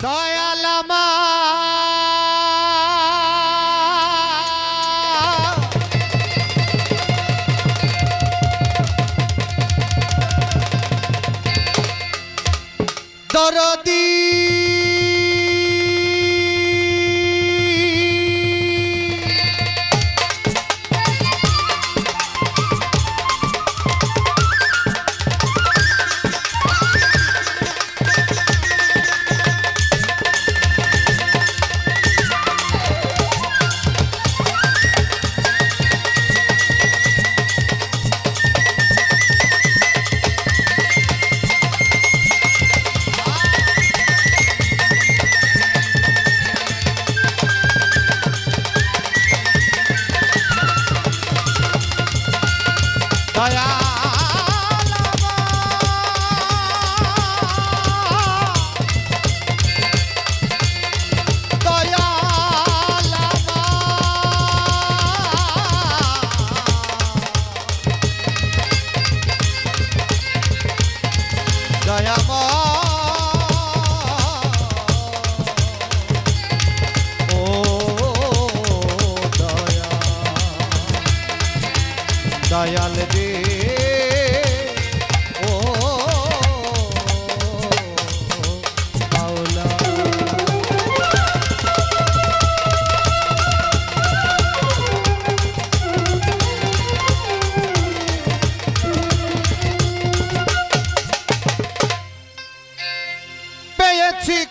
দয়ালামা দরদি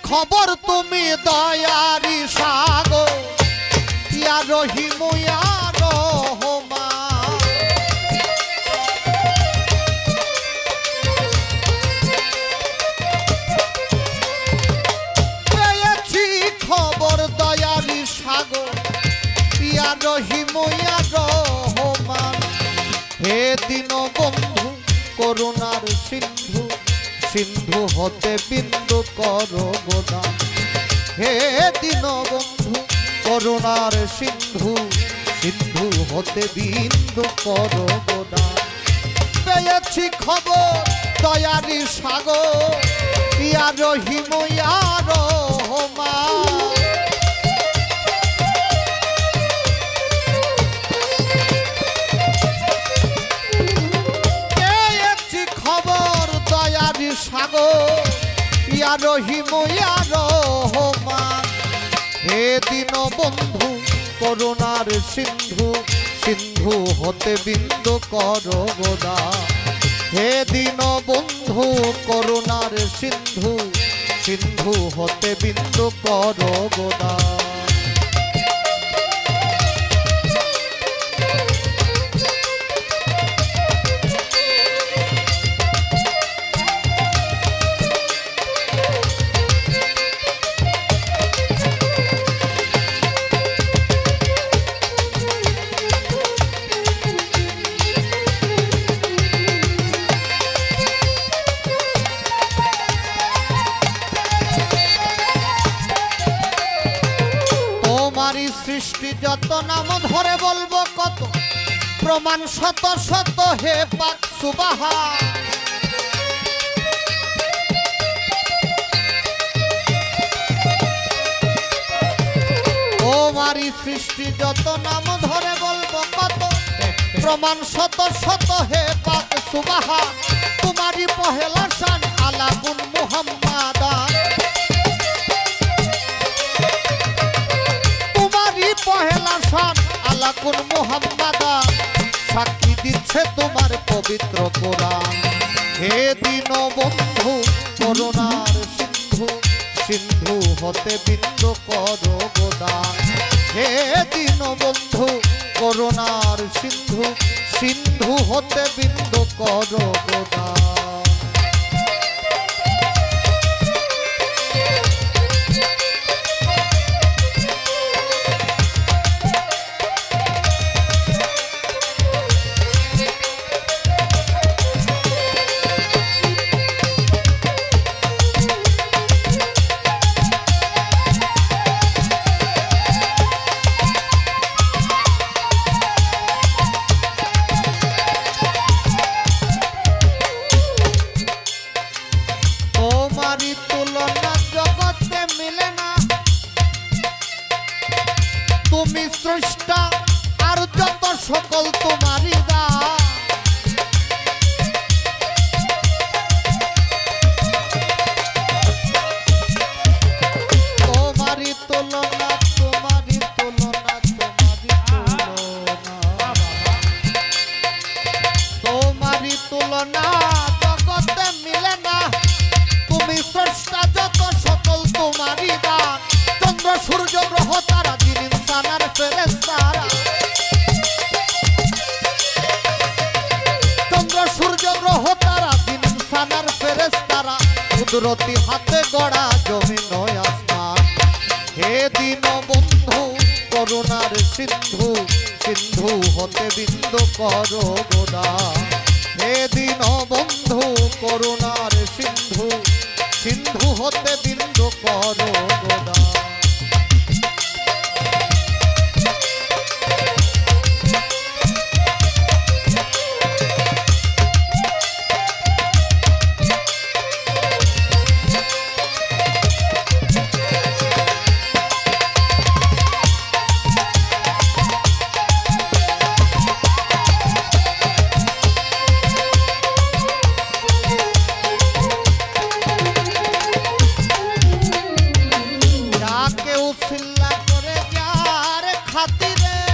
খবর তুমি দয়ারি সাগর ইয়া রহিম হতে বিন্দু কর গোদান হে দিন বন্ধু, করুণার সিন্ধু সিন্ধু হতে বিন্দু কর গোদান পেয়েছি খবর দয়ারি সাগর ইয়া রহিম ইয়া রহমান ইয়া রহিম হে দিন বন্ধু, করুণার সিন্ধু সিন্ধু হতে বিন্দু কর গোদা। হে দিন বন্ধু, করুণার সিন্ধু সিন্ধু হতে বিন্দু কর গোদা। প্রমাণ শত শত হে পাক সুবাহা। তোমারই সৃষ্টি যত নাম ধরে বলব কত, প্রমাণ শত শত হে পাক সুবাহা। তোমারই পহেলা শান আলাগুন মুহাম্মাদা। তোমারই পহেলা শান আলাকুন মুহাম্মাদা। সাক্ষী দিচ্ছে তোমার পবিত্র কোরআন। হে দিন বন্ধু করুণার সিন্ধু সিন্ধু হতে বিন্দ কর গোদান। হে দিন বন্ধু করুণার সিন্ধু সিন্ধু হতে বিন্দু কর গোদান। কুদরতি হাতে গড়া জমি নয় আসমান। হে দিন বন্ধু করুণার সিন্ধু সিন্ধু হতে বিন্দু কর গোদা। হে দিন বন্ধু করুণার সিন্ধু সিন্ধু হতে বিন্দু কর গোদা। ছিল্লা করে যার খাতিরে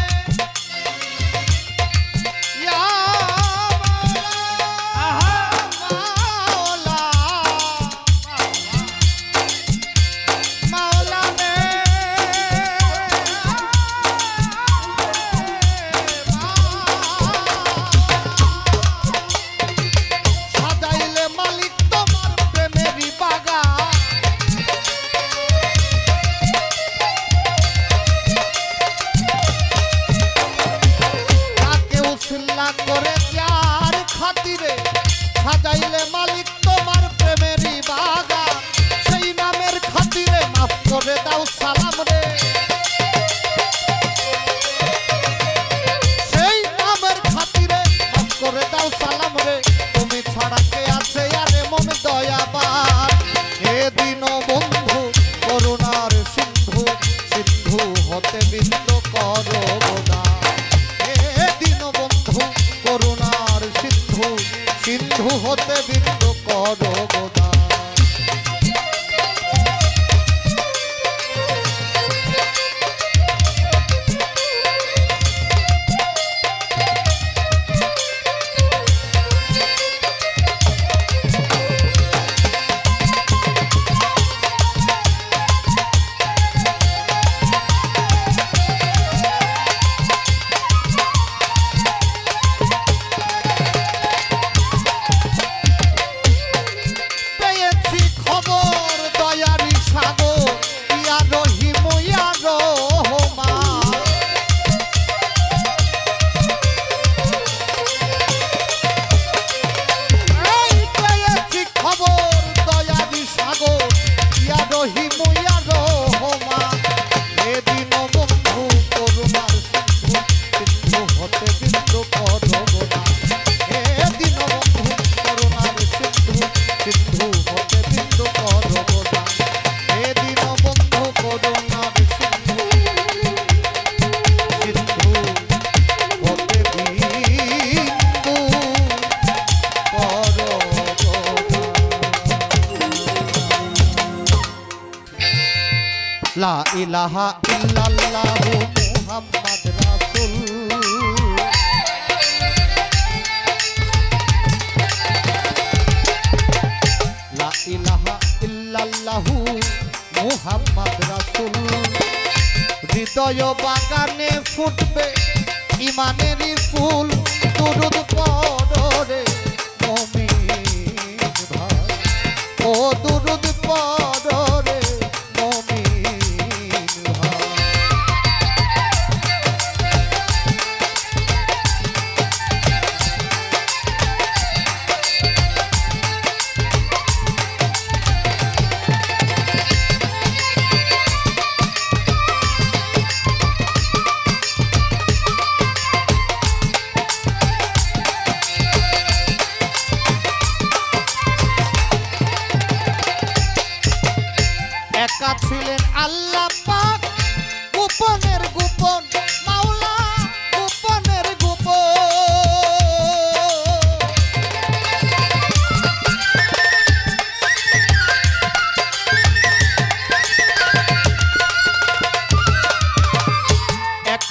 লা ইলাহা ইল্লাল্লাহ মুহাম্মদ রাসূল। লা ইলাহা ইল্লাল্লাহ মুহাম্মদ রাসূল। হৃদয় বাগানে ফুটবে, ইমানেরই ফুল, দুরুদ পর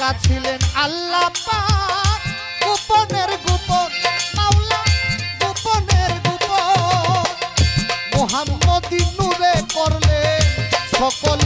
একা ছিলেন আল্লাহ গোপনের গোপন মাওলা গোপনের গোপন। মোহাম্মদী নূরে করলেন সকল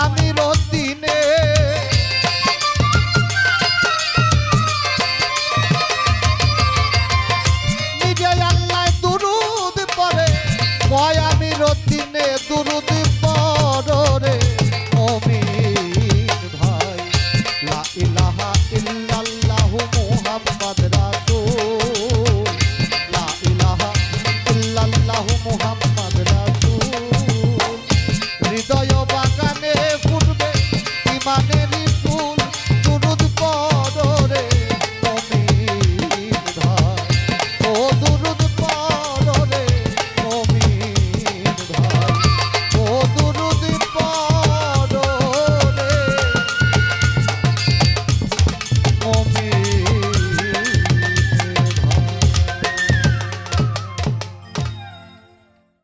আমি রোজ